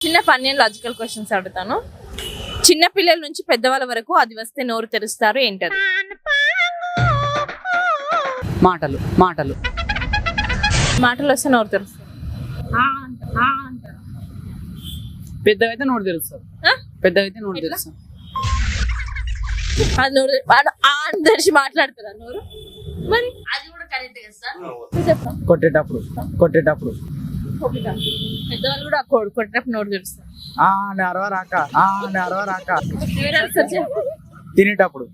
చిన్న funny and logical questions అడుగుతాను. చిన్న పిల్లల నుంచి పెద్దవాళ్ళ వరకు అది వస్తే నోరు తెరుస్తారు ఏంటది? మాటలు మాటలు. మాటలు వస్తే నోరు తెరుస్తారు? పెద్దగా అయితే నోటు ఎట్లా? తెలుస్తారు అది నోరు వాడు ఆ అని తెరిచి మాట్లాడుతుందా నోరు? మరి? అది కూడా కరెక్ట్ కదా సార్. చెప్తా కొట్టేటప్పుడు కొట్టేటప్పుడు? పెద్దవాళ్ళు కూడా కొ- కొట్టినప్పుడు నోరు తెరుస్తారు. ఆ నరవ రాక. ఆ నరవ రాక. అరుస్తారు? తినేటప్పుడు.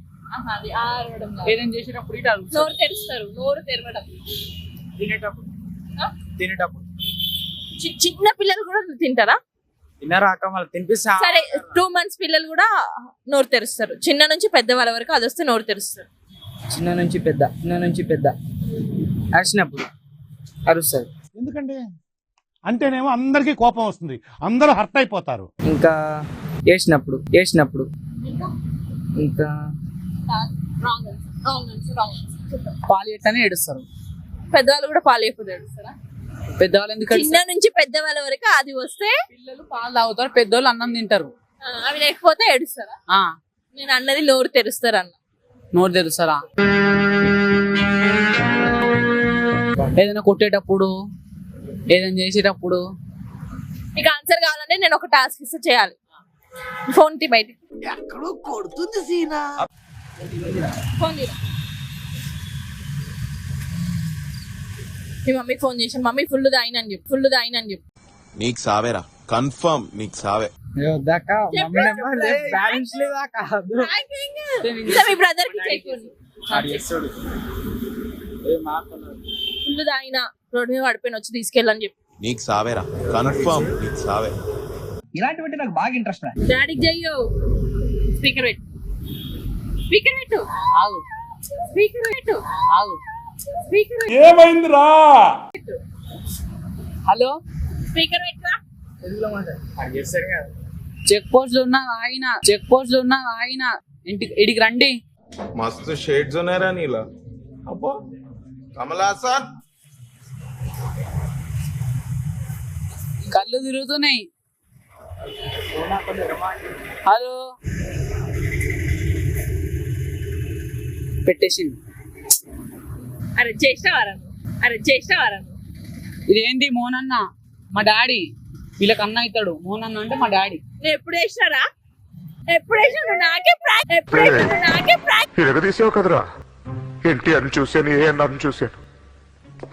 ఏదైనా చేసేటప్పుడు నోరు తెరుస్తారు. నోరు తెరవడం. తినేటప్పుడు? తినేటప్పుడు. చి- చిన్న పిల్లలు కూడా తింటారా? తినరాక మళ్ళీ తినిపిస్తా. సరే టూ మంత్స్ పిల్లలు కూడా నోరు తెరుస్తారు. చిన్న నుంచి పెద్ద వాళ్ళ వరకు అది వస్తే నోరు తెరుస్తారు. చిన్న నుంచి పెద్ద చిన్న నుంచి పెద్ద. అరిచినప్పుడు అరుస్తుంది ఎందుకండి? అంటేనేమో అందరికీ కోపం వస్తుంది. అందరూ హర్ట్ అయిపోతారు. ఇంకా వేసినప్పుడు వేసినప్పుడు ఇంకా పాలు ఎట్టనే ఏడుస్తారు? పెద్దవాళ్ళు కూడా పాలు అయిపోతే ఏడుస్తారా? పెద్దవాళ్ళు ఎందుకు చిన్న? నుంచి పెద్ద వాళ్ళ వరకు అది వస్తే పిల్లలు పాలు తాగుతారు పెద్దోళ్ళు అన్నం తింటారు. అవి లేకపోతే ఏడుస్తారా? ఆ. నేను అన్నది నోరు తెరుస్తారు అన్న? నోరు తెలుస్తారా ఏదైనా కొట్టేటప్పుడు ఏదైనా చేసేటప్పుడు? మీకు ఆన్సర్ కావాలంటే నేను ఒక టాస్క్ ఇస్తే చేయాలి. ఫోన్ తీ బయటికి. ఫోన్ తీరా. మీ మమ్మీకి ఫోన్ చేసి మమ్మీ ఫుల్ దాయినని చెప్పు. ఫుల్ దాయినని చెప్పు. నీకు సావేరా. కన్ఫర్మ్ నీకు సావే. మమ్మీ మీ బ్రదర్కి ఫుల్ దాయిన రోడ్ మీద పడిపోయిన వచ్చి తీసుకెళ్ళని చెప్పు. నీకు సావేరా. కన్ఫర్మ్ నీకు సావే. ఇలాంటివంటే నాకు బాగా ఇంట్రెస్ట్ డాడీకి చెయ్యు. స్పీకర్ పెట్టు. స్పీకర్ పెట్టు. ఆగు. స్పీకర్ పెట్టు. ఆగు. Speaker hello? స్పీకర్ పెట్టురా చెక్ పోస్ట్లో ఉన్నా ఆగిన చెక్ పోస్ట్లో ఉన్నా ఆగిన. ఇంటికి ఇడికి రండి. మస్తు షేడ్స్ ఉన్నారా నీలా. అబ్బో. కమలాసన్ కళ్ళు తిరుగుతున్నాయి. హలో. పెట్టేసింది. అరే చేసినవారా అరే చేసినవారా ఇదేంటి మోనన్న? మా డాడీ. వీళ్ళకి అన్న అవుతాడు. మోనన్న అంటే మా డాడీ. నేను ఎప్పుడు వేసినారా ఎప్పుడు వేసినా నాకే ప్రాంక్ ఎప్పుడు వేసినా నాకే ప్రాంక్ కదరా? ఎన్టీఆర్ని చూశాను ఏఎన్ఆర్ని చూశాను.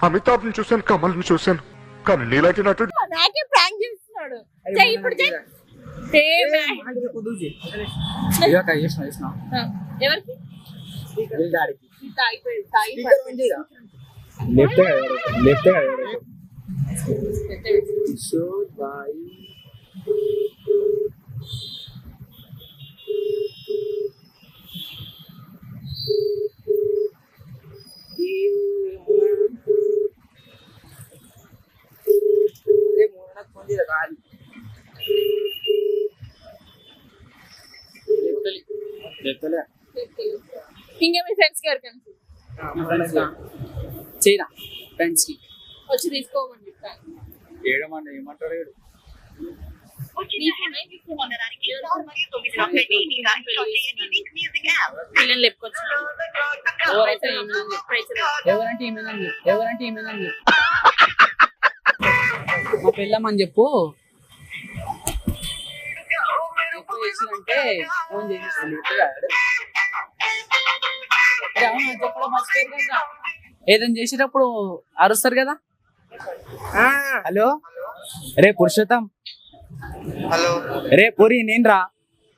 అమితాబ్ని చూశాను కమల్ని చూశాను. కానీ నీలాంటి నటుడు నాకే ప్రాంక్ చేస్తున్నాడు. ఇప్పుడు ఏ ఎవరికి? Left left boy. ఇంకా మీ ఫ్రెండ్స్కి ఎవరికైనా చేయరా? ఫ్రెండ్స్కి. వచ్చి తీసుకోమని చెప్తాను ఏడమండి ఏమంటారు ఏడు. ఎవరంటే చెప్పు ఎవరంటే చెప్పు మా పెళ్ళమని చెప్పు. చేసిందంటే ఫోన్ చెప్పడం మర్చిపోయారు కదా ఏదైనా చేసేటప్పుడు అరుస్తారు కదా? హలో? రే పురుషోత్తం. హలో. రే పురి నేను రా.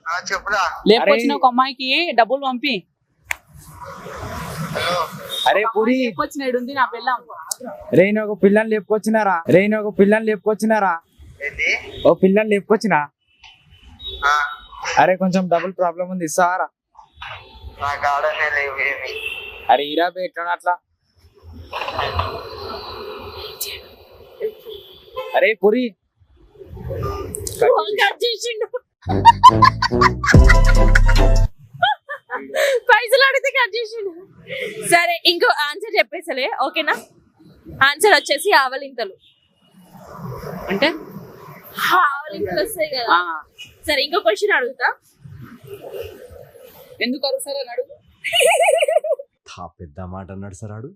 ఆ, చెప్పురా. లేకపోతే ఒక అమ్మాయికి డబ్బులు పంపి. అరే పురి. ఉంది నా పెళ్ళం రేణు ఒక పిల్లని లేపుకొచ్చినారా? రేణు ఒక పిల్లని లేపుకొచ్చినారా? ఏంటి ఓ పిల్లని లేపుకొచ్చినా? అరే కొంచెం డబుల్ ప్రాబ్లం ఉంది. సారా. అరే ఇరా బే ఎట్లా అట్లా? అరే పురి. పైసలు అడిగితే కట్ చేసిండు. సరే ఇంకో ఆన్సర్ చెప్పేసలే ఓకేనా? ఆన్సర్ వచ్చేసి ఆవలింతలు. అంటే? ఆవలింతలు వస్తాయి కదా. ఆ, సరే ఇంకో క్వశ్చన్ అడుగుతా. ఎందుకు అరుస్తారు అని అడుగు. పెద్ద మాట అన్నాడు సార్ ఆడు.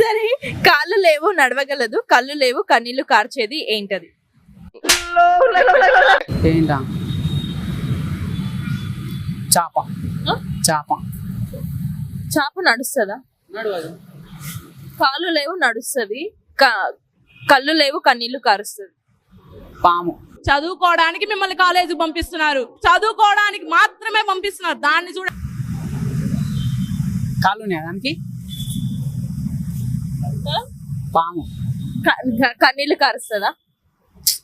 సరే కాళ్ళు లేవు నడవగలదు. కళ్ళు లేవు కన్నీళ్ళు కార్చేది ఏంటది? ఏంటా? చాప? చాప. చాప నడుస్తుందా? నడవదు. కాళ్ళు లేవు నడుస్తుంది. కళ్ళు లేవు కన్నీళ్ళు కారుస్తుంది. పాము. చదువుకోవడానికి మిమ్మల్ని కాలేజీకి పంపిస్తున్నారు. చదువుకోవడానికి మాత్రమే పంపిస్తున్నారు. దాన్ని చూడ ఉన్నాయా దానికి? పాము. క- క- కన్నీళ్ళు కారుస్తుందా?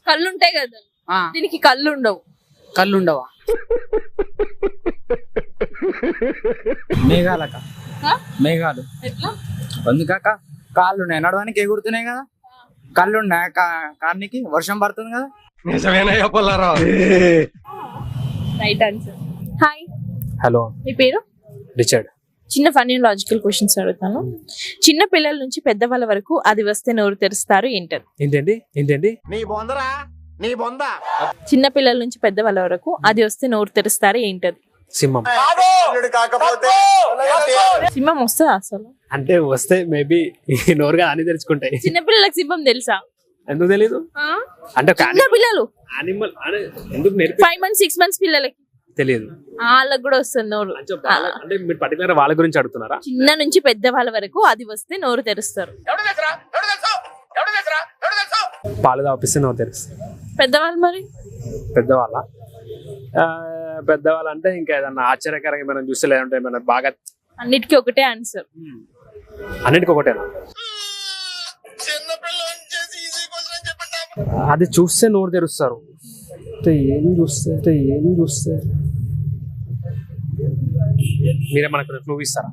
కళ్ళు ఉంటాయి కదా దీనికి కళ్ళు ఉండవు కళ్ళు ఉండవా మేఘాలక? మేఘాలు. ఎట్లా? అందుకాక కాళ్ళు ఉన్నాయి నడవడానికి ఎగురుతున్నాయి కదా. కళ్ళు ఉన్నాయి కా- కానికి వర్షం పడుతుంది కదా? Right answer. హాయ్. హలో. మీ పేరు? రిచర్డ్. చిన్న ఫన్నీ లాజికల్ క్వశ్చన్స్ అడుగుతాను. చిన్న పిల్లల నుంచి పెద్దవాళ్ళ వరకు అది వస్తే నోరు తెరుస్తారు ఏంటది? ఏంటండి? ఏంటండి? చిన్న పిల్లల నుంచి పెద్దవాళ్ళ వరకు అది వస్తే నోరు తెరుస్తారు ఏంటది? సింహం. సింహం వస్తుందా అసలు. అంటే వస్తే మేబీ నోరుగా అని తెరుచుకుంటాయి. చిన్న పిల్లలకు సింహం తెలుసా? ఎందుకు తెలీదు? ఆ? అంటే ఒక చిన్న పిల్లలు. యానిమల్ ఎందుకు నేర్పి ఫైవ్ మంత్స్ సిక్స్ మంత్స్ పిల్లలకి. తెలియదు వాళ్ళకి కూడా వస్తుంది నోరు. అంటే వాళ్ళ- అంటే మీరు పర్టికులర్ వాళ్ళ గురించి అడుగుతున్నారా? చిన్న నుంచి పెద్ద వాళ్ళ వరకు అది వస్తే నోరు తెరుస్తారు. పాలు తాపిస్తే నోరు తెలుస్తుంది పెద్దవాళ్ళు మరి? పెద్దవాళ్ళ? ఆ, పెద్దవాళ్ళు అంటే ఇంకా ఏదన్నా ఆశ్చర్యకరంగా మనం చూస్తే లేదంటే ఏమైనా బాగా అన్నిటికీ ఒకటే ఆన్సర్ అన్నిటికీ ఒకటేనా? అది చూస్తే నోరు తెరుస్తారు. ఏం చూస్తే ఏం చూస్తే? మీరే మనకు క్లూ ఇస్తారా?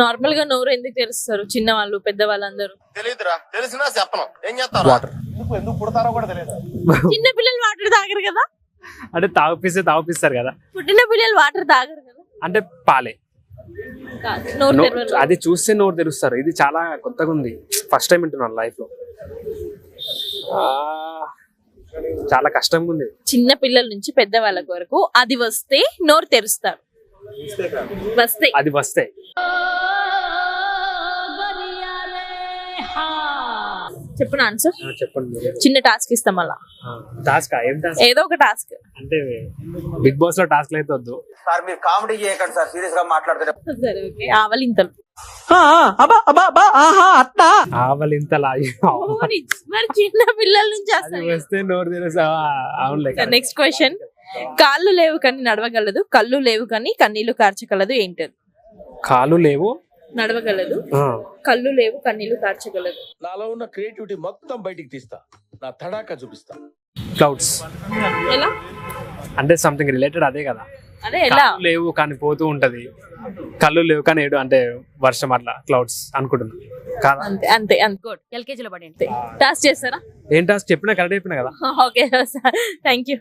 నార్మల్గా నోరు ఎందుకు తెరుస్తారు చిన్న వాళ్ళు పెద్ద వాళ్ళందరూ తెలీదురా. తెలిసినా చెప్పను. ఏం చేస్తావు వాటర్ ఎందుకు పుడతారో కూడా తెలియదు. చిన్న పిల్లలు వాటర్ తాగరు కదా? అంటే తాగిపిస్తే తాగిపిస్తారు కదా. పుట్టిన పిల్లలు వాటర్ తాగరు కదా. అంటే పాలే. అది చూస్తే నోరు తెరుస్తారు. ఇది చాలా కొత్తగా ఉంది. ఫస్ట్ టైం వింటున్నాను లైఫ్లో. ఆ, చాలా కష్టంగా ఉంది. చిన్న పిల్లల నుంచి పెద్ద వాళ్ళ వరకు అది వస్తే నోరు తెరుస్తారు. వస్తే. అది వస్తే. చెప్పిన ఆన్సర్ చెప్పండి. చిన్న టాస్క్ ఇస్తాం ఆ, టాస్క్ ఏం టాస్క్ ఏదో ఒక టాస్క్ అంటే బిగ్ బాస్లో టాస్క్ అయితే వద్దు. సార్ మీరు కామెడీ చేయకండి సార్ సీరియస్గా మాట్లాడుతున్నారు ఆవలింతలు మరి చిన్న పిల్లల నుంచి వస్తే నోరు నెక్స్ట్ క్వశ్చన్ కాళ్ళు లేవు కానీ నడవగలదు కళ్ళు లేవు కానీ కన్నీళ్ళు కార్చగలదు ఏంటది కాలు లేవు నడవగలదు. కళ్ళు లేవు కన్నీళ్ళు కార్చగలదు. నాలో ఉన్న క్రియేటివిటీ మొత్తం బయటికి తీస్తా. నా తడాకా చూపిస్తా. క్లౌడ్స్ ఎలా? అంటే సంథింగ్ రిలేటెడ్ అదే కదా. అదే ఎలా? కాళ్ళు లేవు కానీ పోతూ ఉంటది. కళ్ళు లేవు కానీ ఏడు అంటే వర్షం అట్లా క్లౌడ్స్ అనుకుంటున్నా. కాదా? అంతే అంతే అంతే. గుడ్ ఎల్కేజీలో పడి టాస్క్ చేస్తారా? ఏం టాస్క్ చెప్పినా కరెక్ట్ చెప్పినా కదా. Okay thank you